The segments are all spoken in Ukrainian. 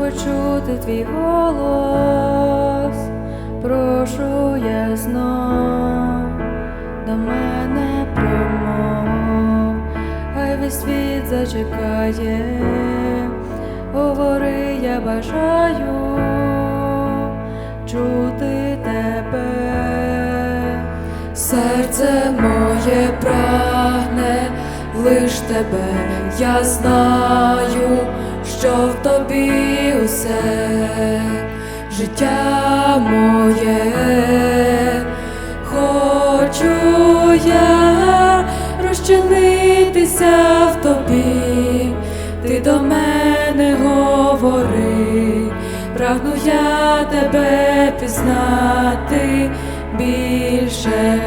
почути твій голос, прошу я знов до мене промов, хай весь світ зачекає, говори, я бажаю чути тебе. Серце моє прагне лиш тебе, я знаю, що в тобі усе? Життя моє, хочу я розчинитися в тобі, ти до мене говори, прагну я тебе пізнати більше,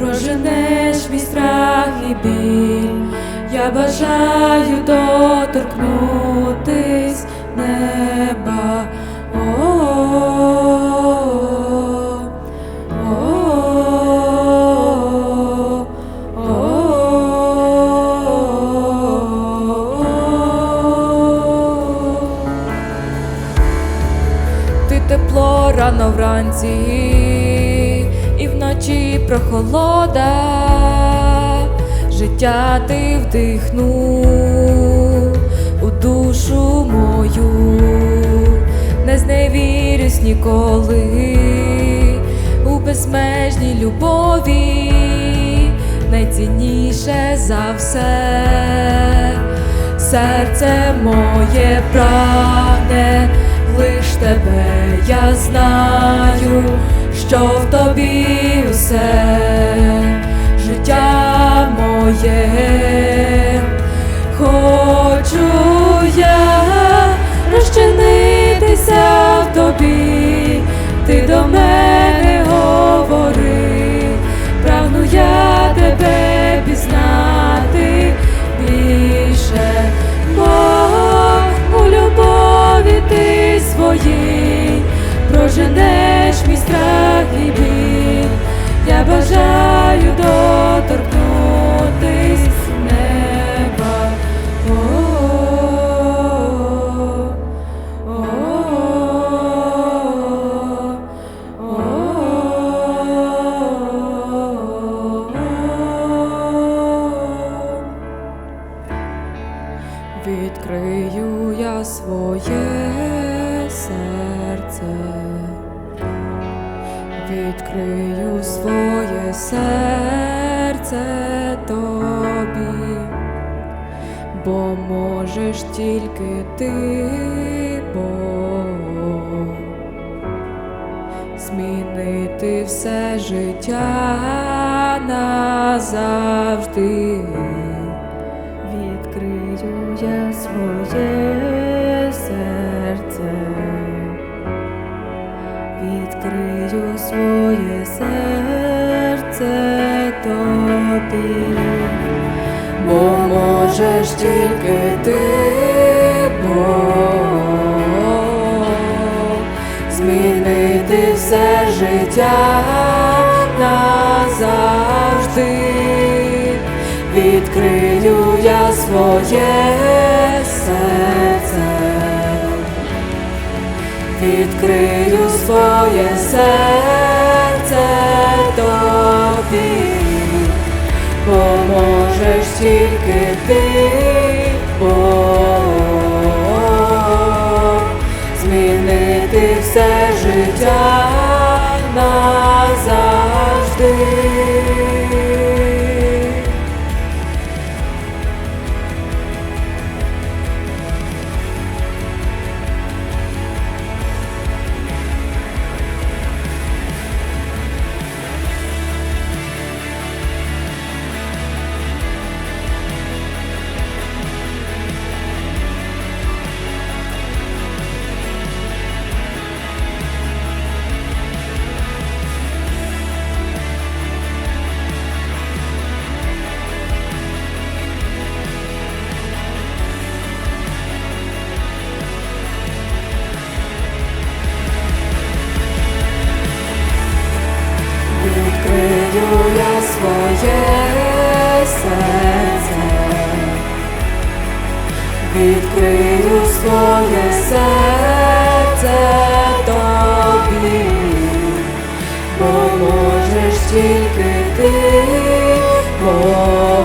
проженеш мій страх і біль. Я бажаю доторкнутись неба. Тепло рано вранці вночі прохолода, життя ти вдихнув у душу мою, не зневірюсь ніколи у безмежній любові, найцінніше за все серце моє прагне лиш тебе, я знаю, що в тобі усе життя моє, хочу я розчинитися в тобі, ти до мене говори, своє серце, відкрию своє серце тобі, бо можеш тільки ти, Бог, змінити все життя назавжди. Відкрию я своє своє серце тобі, бо можеш тільки ти, Бог, змінити все життя назавжди. Відкрию я своє серце, відкрию своє серце тільки ти, о, змінити все життя тільки ти, Бог,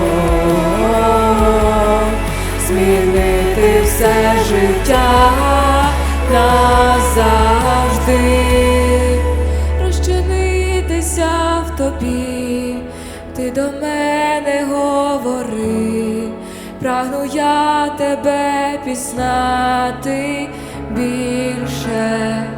змінити все життя назавжди, розчинитися в тобі, ти до мене говори, прагну я тебе пізнати більше.